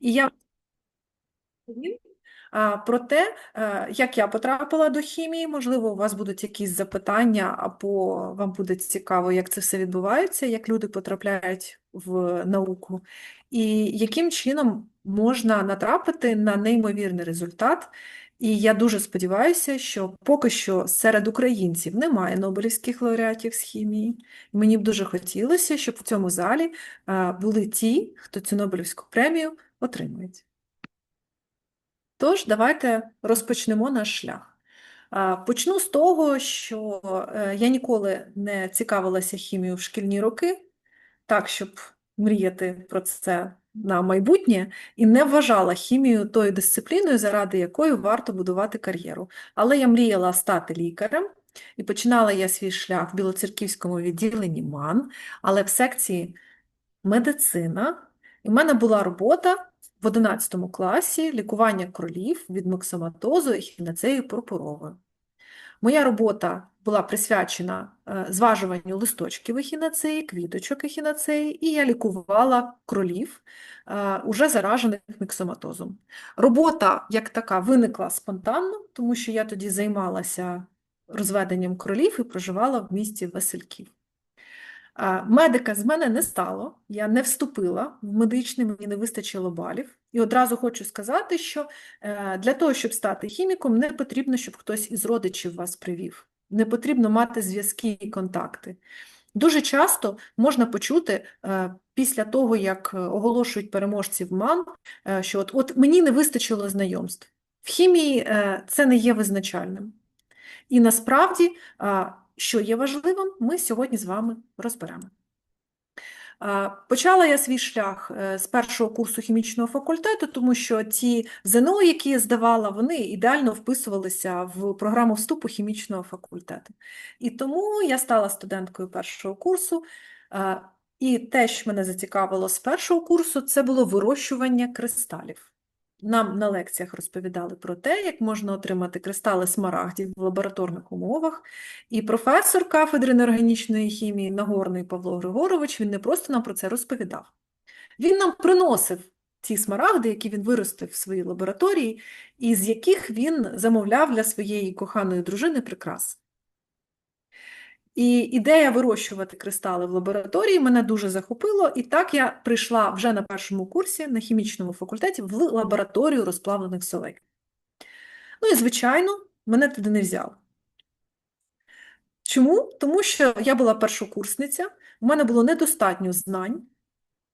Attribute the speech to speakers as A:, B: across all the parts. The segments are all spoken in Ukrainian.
A: І я про те, е, як я потрапила до хімії. Можливо, у вас будуть якісь запитання, або вам буде цікаво, як це все відбувається, як люди потрапляють в науку, і яким чином можна натрапити на неймовірний результат. І я дуже сподіваюся, що поки що серед українців немає Нобелівських лауреатів з хімії. Мені б дуже хотілося, щоб в цьому залі е, були ті, хто цю Нобелівську премію отримують. Тож, давайте розпочнемо наш шлях. Почну з того, що е, я ніколи не цікавилася хімією в шкільні роки, так, щоб мріяти про це на майбутнє, і не вважала хімію тою дисципліною, заради якої варто будувати кар'єру. Але я мріяла стати лікарем, і починала я свій шлях в Білоцерківському відділенні МАН, але в секції медицина. І в мене була робота в 11 класі лікування кролів від моксаматозу і хінацею пурпуровою. Моя робота була присвячена е, зважуванню листочків ехінацеї, квіточок ехінацеї, і я лікувала кролів, е, уже заражених міксоматозом. Робота, як така, виникла спонтанно, тому що я тоді займалася розведенням кролів і проживала в місті Васильків. Медика з мене не стало, я не вступила в медичний, мені не вистачило балів. І одразу хочу сказати, що е, для того, щоб стати хіміком, не потрібно, щоб хтось із родичів вас привів. Не потрібно мати зв'язки і контакти. Дуже часто можна почути е, після того, як оголошують переможців МАН, е, що от, от мені не вистачило знайомств. В хімії це не є визначальним. І насправді що є важливим, ми сьогодні з вами розберемо. Почала я свій шлях е, з першого курсу хімічного факультету, тому що ті ЗНО, які я здавала, вони ідеально вписувалися в програму вступу хімічного факультету. І тому я стала студенткою першого курсу. І те, що мене зацікавило з першого курсу, це було вирощування кристалів. Нам на лекціях розповідали про те, як можна отримати кристали смарагдів в лабораторних умовах. І професор кафедри неорганічної хімії Нагорний Павло Григорович він не просто нам про це розповідав. Він нам приносив ці смарагди, які він виростив в своїй лабораторії, і з яких він замовляв для своєї коханої дружини прикрас. І ідея вирощувати кристали в лабораторії мене дуже захопило, і так я прийшла вже на першому курсі на хімічному факультеті в лабораторію розплавлених солей. Ну і, звичайно, мене туди не взяли. Чому? Тому що я була першокурсниця, у мене було недостатньо знань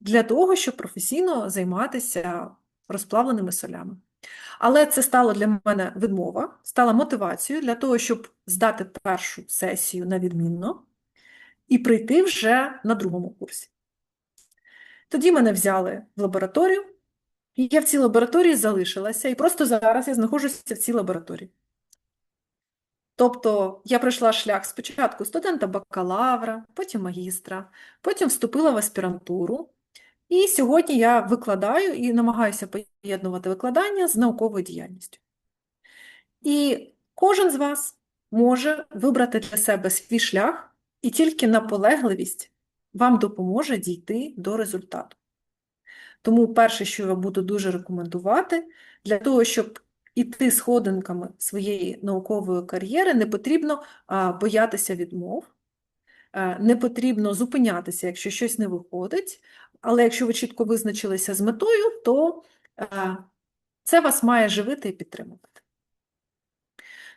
A: для того, щоб професійно займатися розплавленими солями. Але це стало для мене відмова, стала мотивацією для того, щоб здати першу сесію на відмінно і прийти вже на другому курсі. Тоді мене взяли в лабораторію, і я в цій лабораторії залишилася, і просто зараз я знаходжуся в цій лабораторії. Тобто я пройшла шлях спочатку студента бакалавра, потім магістра, потім вступила в аспірантуру, і сьогодні я викладаю і намагаюся поєднувати викладання з науковою діяльністю. І кожен з вас може вибрати для себе свій шлях, і тільки наполегливість вам допоможе дійти до результату. Тому перше, що я буду дуже рекомендувати, для того, щоб іти сходинками своєї наукової кар'єри, не потрібно боятися відмов, не потрібно зупинятися, якщо щось не виходить, але якщо ви чітко визначилися з метою, то е, це вас має живити і підтримувати.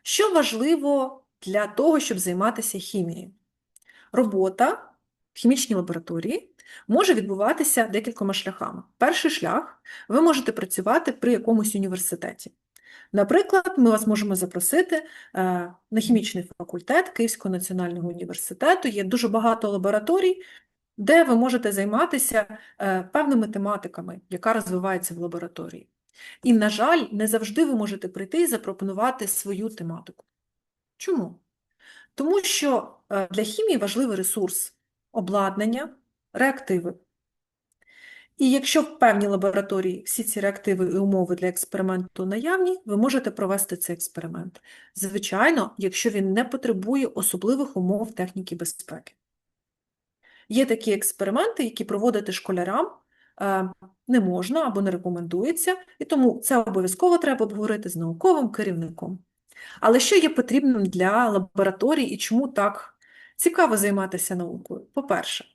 A: Що важливо для того, щоб займатися хімією? Робота в хімічній лабораторії може відбуватися декількома шляхами. Перший шлях ви можете працювати при якомусь університеті. Наприклад, ми вас можемо запросити е, на хімічний факультет Київського національного університету. Є дуже багато лабораторій, де ви можете займатися е, певними тематиками, яка розвивається в лабораторії. І, на жаль, не завжди ви можете прийти і запропонувати свою тематику. Чому? Тому що е, для хімії важливий ресурс обладнання, реактиви. І якщо в певній лабораторії всі ці реактиви і умови для експерименту наявні, ви можете провести цей експеримент. Звичайно, якщо він не потребує особливих умов техніки безпеки. Є такі експерименти, які проводити школярам е, не можна або не рекомендується, і тому це обов'язково треба обговорити з науковим керівником. Але що є потрібним для лабораторій і чому так цікаво займатися наукою? По-перше,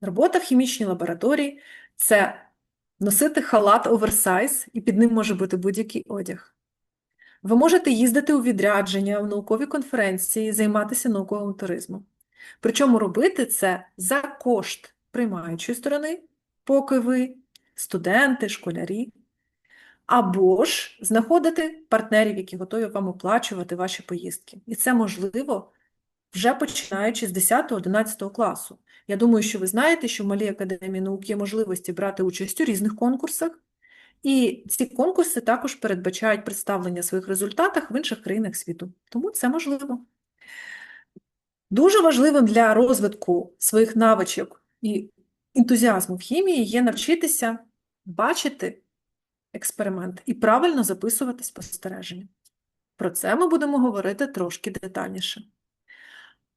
A: робота в хімічній лабораторії це носити халат оверсайз, і під ним може бути будь-який одяг. Ви можете їздити у відрядження, у наукові конференції, займатися науковим туризмом. Причому робити це за кошт приймаючої сторони, поки ви студенти, школярі, або ж знаходити партнерів, які готові вам оплачувати ваші поїздки. І це можливо вже починаючи з 10-11 класу. Я думаю, що ви знаєте, що в Малій академії наук є можливості брати участь у різних конкурсах, і ці конкурси також передбачають представлення своїх результатів в інших країнах світу. Тому це можливо. Дуже важливим для розвитку своїх навичок і ентузіазму в хімії є навчитися бачити експеримент і правильно записувати спостереження. Про це ми будемо говорити трошки детальніше.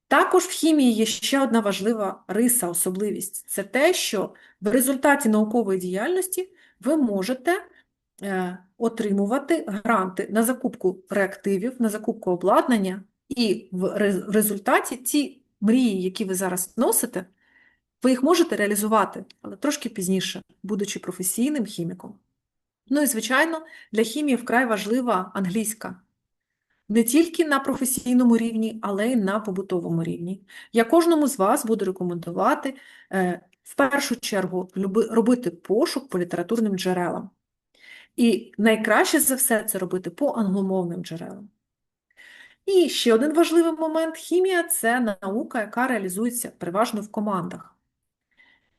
A: Також в хімії є ще одна важлива риса, особливість це те, що в результаті наукової діяльності ви можете е, отримувати гранти на закупку реактивів, на закупку обладнання, і в результаті ті мрії, які ви зараз носите, ви їх можете реалізувати, але трошки пізніше, будучи професійним хіміком. Ну і, звичайно, для хімії вкрай важлива англійська. Не тільки на професійному рівні, але й на побутовому рівні. Я кожному з вас буду рекомендувати е, в першу чергу робити пошук по літературним джерелам. І найкраще за все це робити по англомовним джерелам. І ще один важливий момент: хімія це наука, яка реалізується переважно в командах.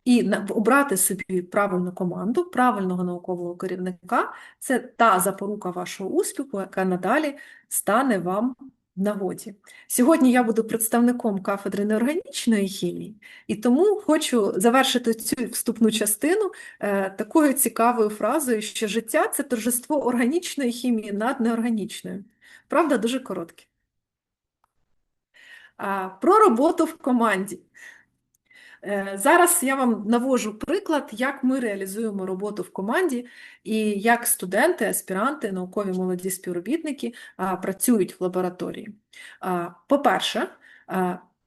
A: І обрати собі правильну команду, правильного наукового керівника це та запорука вашого успіху, яка надалі стане вам в нагоді. Сьогодні я буду представником кафедри неорганічної хімії, і тому хочу завершити цю вступну частину е, такою цікавою фразою, що життя це торжество органічної хімії над неорганічною. Правда, дуже коротке. Про роботу в команді. Е, зараз я вам навожу приклад, як ми реалізуємо роботу в команді і як студенти, аспіранти, наукові молоді співробітники працюють в лабораторії. По-перше,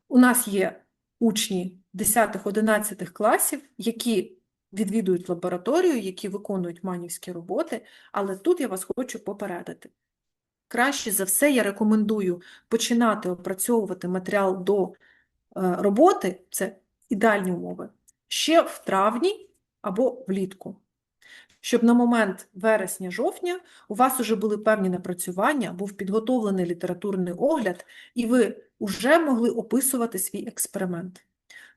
A: у нас є учні 10-11 класів, які відвідують лабораторію, які виконують манівські роботи, але тут я вас хочу попередити. Краще за все, я рекомендую починати опрацьовувати матеріал до е, роботи, це ідеальні умови, ще в травні або влітку. Щоб на момент вересня-жовтня у вас вже були певні напрацювання, був підготовлений літературний огляд, і ви вже могли описувати свій експеримент.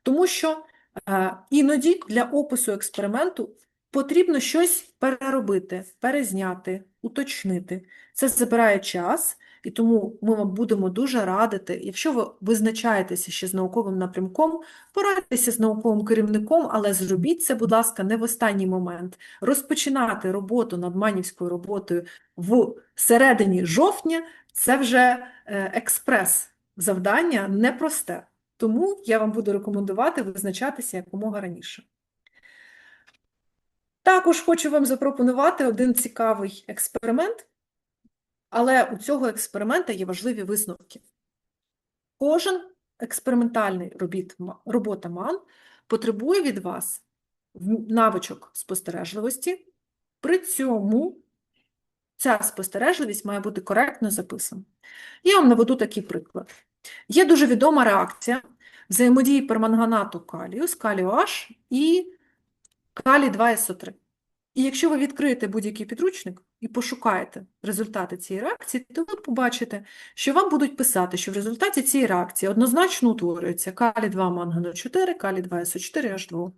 A: Тому що е, іноді для опису експерименту потрібно щось переробити, перезняти, уточнити. Це забирає час, і тому ми вам будемо дуже радити, якщо ви визначаєтеся ще з науковим напрямком, порадьтеся з науковим керівником, але зробіть це, будь ласка, не в останній момент. Розпочинати роботу над манівською роботою в середині жовтня це вже е, експрес завдання непросте. Тому я вам буду рекомендувати визначатися якомога раніше. Також хочу вам запропонувати один цікавий експеримент, але у цього експеримента є важливі висновки. Кожен експериментальний робота МАН потребує від вас навичок спостережливості, при цьому ця спостережливість має бути коректно записана. Я вам наведу такий приклад. Є дуже відома реакція взаємодії перманганату калію з калію H і калій 2СО3. І якщо ви відкриєте будь-який підручник і пошукаєте результати цієї реакції, то ви побачите, що вам будуть писати, що в результаті цієї реакції однозначно утворюється калій 2 мангану 4, калій 2 СО4 H2.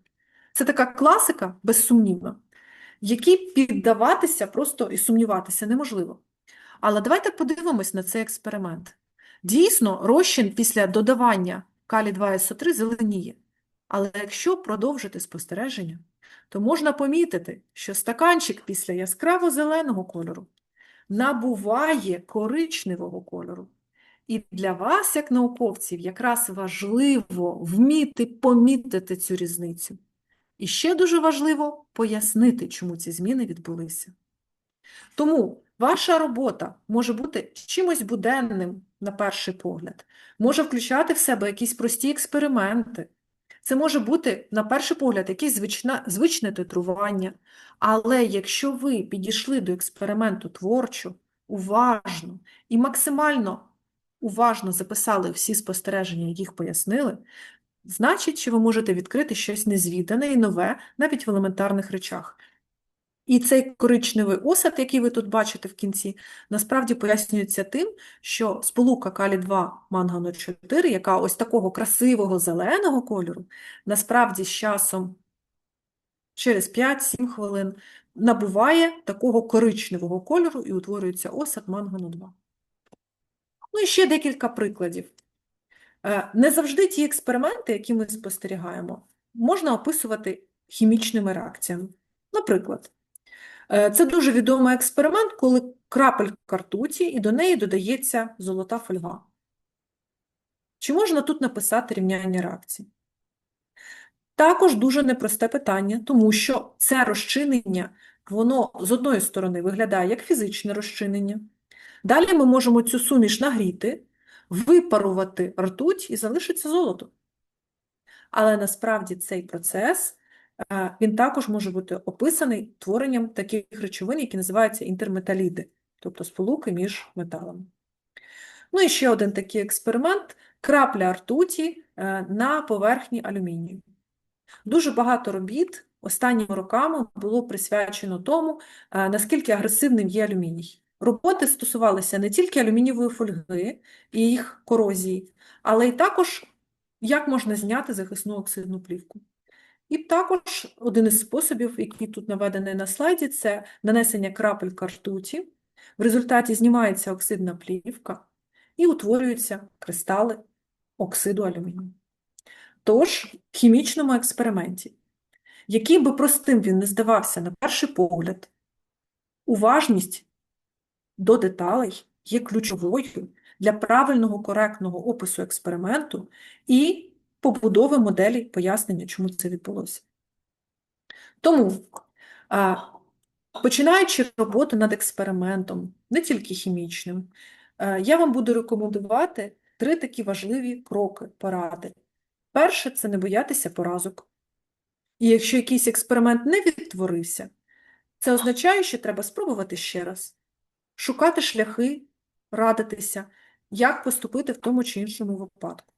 A: Це така класика, безсумнівна, якій піддаватися просто і сумніватися неможливо. Але давайте подивимось на цей експеримент. Дійсно, розчин після додавання калій 2 СО3 зеленіє. Але якщо продовжити спостереження, то можна помітити, що стаканчик після яскраво зеленого кольору набуває коричневого кольору. І для вас, як науковців, якраз важливо вміти помітити цю різницю. І ще дуже важливо пояснити, чому ці зміни відбулися. Тому ваша робота може бути чимось буденним на перший погляд, може включати в себе якісь прості експерименти. Це може бути, на перший погляд, якесь звичне, звичне титрування. Але якщо ви підійшли до експерименту творчо, уважно і максимально уважно записали всі спостереження, їх пояснили, значить, що ви можете відкрити щось незвідане і нове навіть в елементарних речах. І цей коричневий осад, який ви тут бачите в кінці, насправді пояснюється тим, що сполука калі-2 мангану 4, яка ось такого красивого зеленого кольору, насправді з часом через 5-7 хвилин набуває такого коричневого кольору і утворюється осад мангану 2. Ну і ще декілька прикладів. Е, Не завжди ті експерименти, які ми спостерігаємо, можна описувати хімічними реакціями. Наприклад, це дуже відомий експеримент, коли крапелька ртуті і до неї додається золота фольга. Чи можна тут написати рівняння реакцій? Також дуже непросте питання, тому що це розчинення, воно з одної сторони виглядає як фізичне розчинення. Далі ми можемо цю суміш нагріти, випарувати ртуть і залишиться золото. Але насправді цей процес е, він також може бути описаний творенням таких речовин, які називаються інтерметаліди, тобто сполуки між металами. Ну і ще один такий експеримент крапля ртуті е, на поверхні алюмінію. Дуже багато робіт останніми роками було присвячено тому, е, наскільки агресивним є алюміній. Роботи стосувалися не тільки алюмінієвої фольги і їх корозії, але й також, як можна зняти захисну оксидну плівку. І також один із способів, який тут наведений на слайді, це нанесення крапелька ртуті. В результаті знімається оксидна плівка і утворюються кристали оксиду алюмінію. Тож, в хімічному експерименті, яким би простим він не здавався на перший погляд, уважність до деталей є ключовою для правильного коректного опису експерименту і побудови моделі пояснення, чому це відбулося. Тому, починаючи роботу над експериментом, не тільки хімічним, я вам буду рекомендувати три такі важливі кроки, поради. Перше це не боятися поразок. І якщо якийсь експеримент не відтворився, це означає, що треба спробувати ще раз, шукати шляхи, радитися, як поступити в тому чи іншому випадку.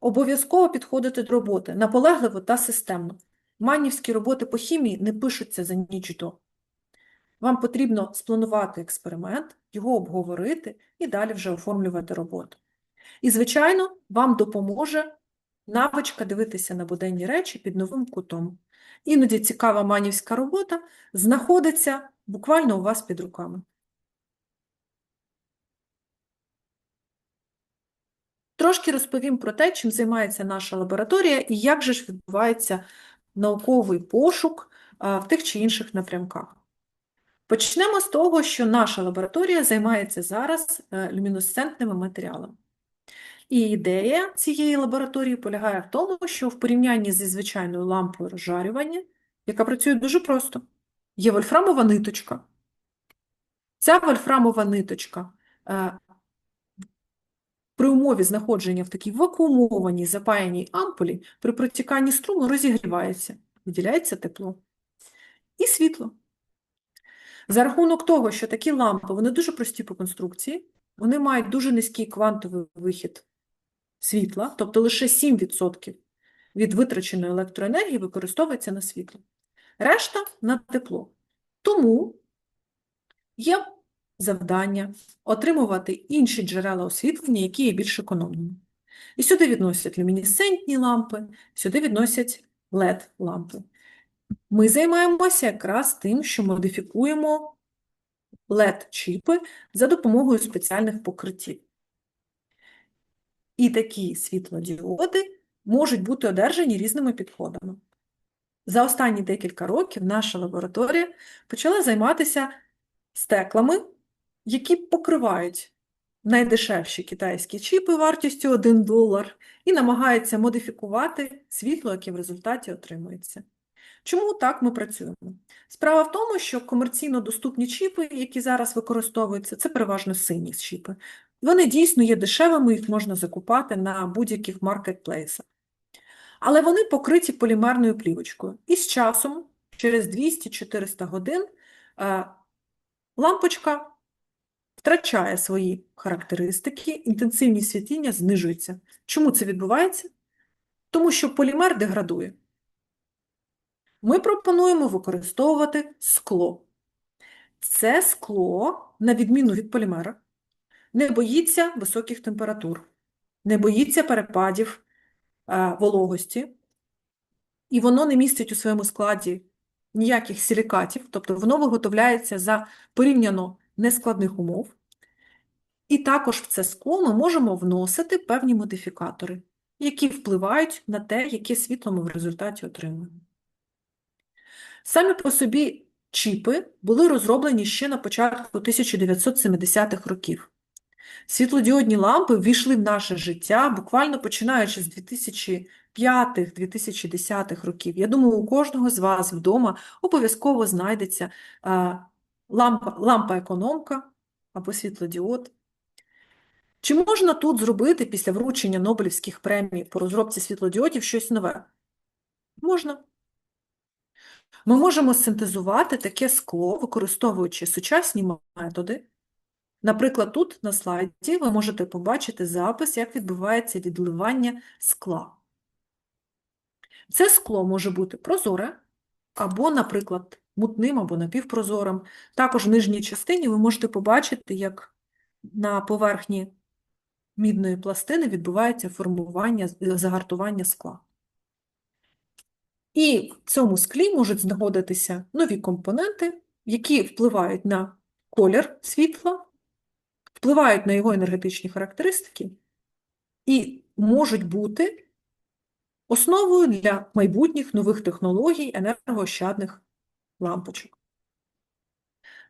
A: Обов'язково підходити до роботи наполегливо та системно. Манівські роботи по хімії не пишуться за ніч до. Вам потрібно спланувати експеримент, його обговорити і далі вже оформлювати роботу. І, звичайно, вам допоможе навичка дивитися на буденні речі під новим кутом. Іноді цікава манівська робота знаходиться буквально у вас під руками. Трошки розповім про те, чим займається наша лабораторія і як же ж відбувається науковий пошук в тих чи інших напрямках. Почнемо з того, що наша лабораторія займається зараз е, люмінесцентними матеріалами. І ідея цієї лабораторії полягає в тому, що в порівнянні зі звичайною лампою розжарювання, яка працює дуже просто, є вольфрамова ниточка. Ця вольфрамова ниточка е, при умові знаходження в такій вакуумованій запаяній ампулі при протіканні струму розігрівається, виділяється тепло і світло. За рахунок того, що такі лампи вони дуже прості по конструкції, вони мають дуже низький квантовий вихід світла, тобто лише 7% від витраченої електроенергії використовується на світло. Решта на тепло. Тому є завдання отримувати інші джерела освітлення, які є більш економними. І сюди відносять люмінесцентні лампи, сюди відносять LED-лампи. Ми займаємося якраз тим, що модифікуємо LED-чіпи за допомогою спеціальних покриттів. І такі світлодіоди можуть бути одержані різними підходами. За останні декілька років наша лабораторія почала займатися стеклами, які покривають найдешевші китайські чіпи вартістю 1 долар і намагаються модифікувати світло, яке в результаті отримується. Чому так ми працюємо? Справа в тому, що комерційно доступні чіпи, які зараз використовуються, це переважно сині чіпи. Вони дійсно є дешевими, їх можна закупати на будь-яких маркетплейсах. Але вони покриті полімерною плівочкою. І з часом, через 200-400 годин, е, лампочка втрачає свої характеристики, інтенсивність світіння знижується. Чому це відбувається? Тому що полімер деградує. Ми пропонуємо використовувати скло. Це скло, на відміну від полімера, не боїться високих температур, не боїться перепадів е, вологості, і воно не містить у своєму складі ніяких силікатів, тобто воно виготовляється за порівняно нескладних умов. І також в це скло ми можемо вносити певні модифікатори, які впливають на те, яке світло ми в результаті отримуємо. Самі по собі чіпи були розроблені ще на початку 1970-х років. Світлодіодні лампи ввійшли в наше життя буквально починаючи з 2005-2010 років. Я думаю, у кожного з вас вдома обов'язково знайдеться лампа, лампа-економка або світлодіод. Чи можна тут зробити після вручення Нобелівських премій по розробці світлодіодів щось нове? Можна. Ми можемо синтезувати таке скло, використовуючи сучасні методи. Наприклад, тут на слайді ви можете побачити запис, як відбувається відливання скла. Це скло може бути прозоре, або, наприклад, мутним або напівпрозорим. Також в нижній частині ви можете побачити, як на поверхні мідної пластини відбувається формування, загартування скла. І в цьому склі можуть знаходитися нові компоненти, які впливають на колір світла, впливають на його енергетичні характеристики і можуть бути основою для майбутніх нових технологій енергоощадних лампочок.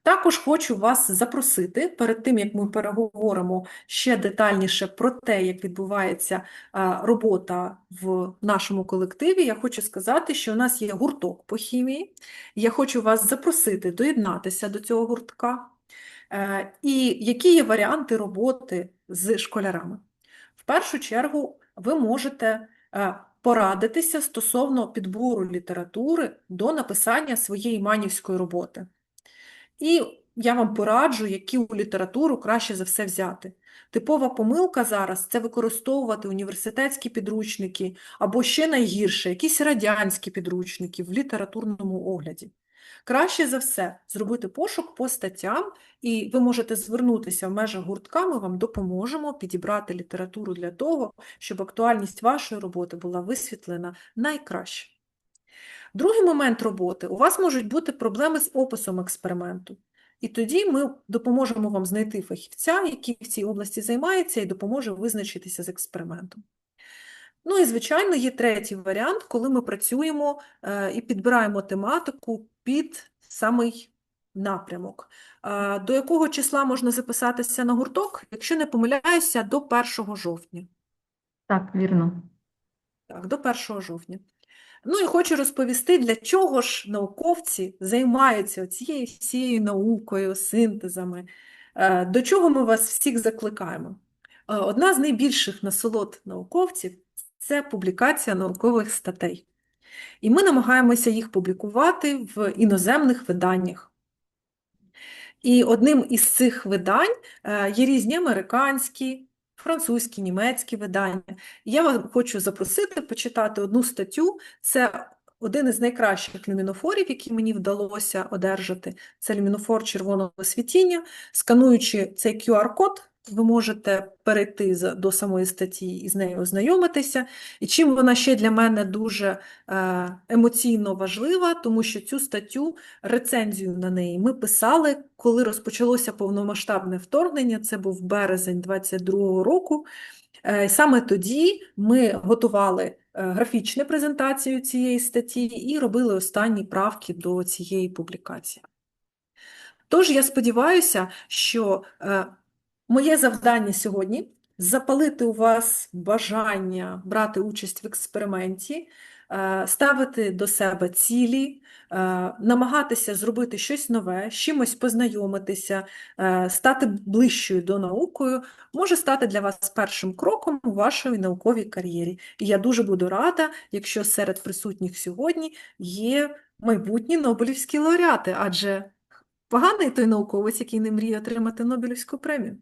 A: Також хочу вас запросити перед тим, як ми переговоримо ще детальніше про те, як відбувається робота в нашому колективі. Я хочу сказати, що у нас є гурток по хімії. Я хочу вас запросити доєднатися до цього гуртка. Е, і які є варіанти роботи з школярами? В першу чергу, ви можете е, порадитися стосовно підбору літератури до написання своєї манівської роботи. І я вам пораджу, яку літературу краще за все взяти. Типова помилка зараз це використовувати університетські підручники або ще найгірше, якісь радянські підручники в літературному огляді. Краще за все зробити пошук по статтям, і ви можете звернутися в межах гуртка, ми вам допоможемо підібрати літературу для того, щоб актуальність вашої роботи була висвітлена найкраще. Другий момент роботи у вас можуть бути проблеми з описом експерименту. І тоді ми допоможемо вам знайти фахівця, який в цій області займається, і допоможе визначитися з експериментом. Ну і, звичайно, є третій варіант, коли ми працюємо е, і підбираємо тематику під самий напрямок. Е, до якого числа можна записатися на гурток, якщо не помиляюся, до 1 жовтня.
B: Так, вірно.
A: Так, до 1 жовтня. Ну і хочу розповісти, для чого ж науковці займаються цією всією наукою, синтезами, е, до чого ми вас всіх закликаємо. Одна з найбільших насолод науковців це публікація наукових статей. І ми намагаємося їх публікувати в іноземних виданнях. І одним із цих видань е, є різні американські, французькі, німецькі видання. Я вам хочу запросити почитати одну статтю. Це один із найкращих люмінофорів, які мені вдалося одержати. Це люмінофор червоного світіння. Скануючи цей QR-код, ви можете перейти до самої статті і з нею ознайомитися. І чим вона ще для мене дуже е, емоційно важлива, тому що цю статтю, рецензію на неї ми писали, коли розпочалося повномасштабне вторгнення, це був березень 22-го року. Е, саме тоді ми готували е, графічну презентацію цієї статті і робили останні правки до цієї публікації. Тож я сподіваюся, що Моє завдання сьогодні запалити у вас бажання брати участь в експерименті, е, ставити до себе цілі, е, намагатися зробити щось нове, з чимось познайомитися, е, стати ближчою до наукою, може стати для вас першим кроком у вашій науковій кар'єрі. І я дуже буду рада, якщо серед присутніх сьогодні є майбутні Нобелівські лауреати, адже поганий той науковець, який не мріє отримати Нобелівську премію.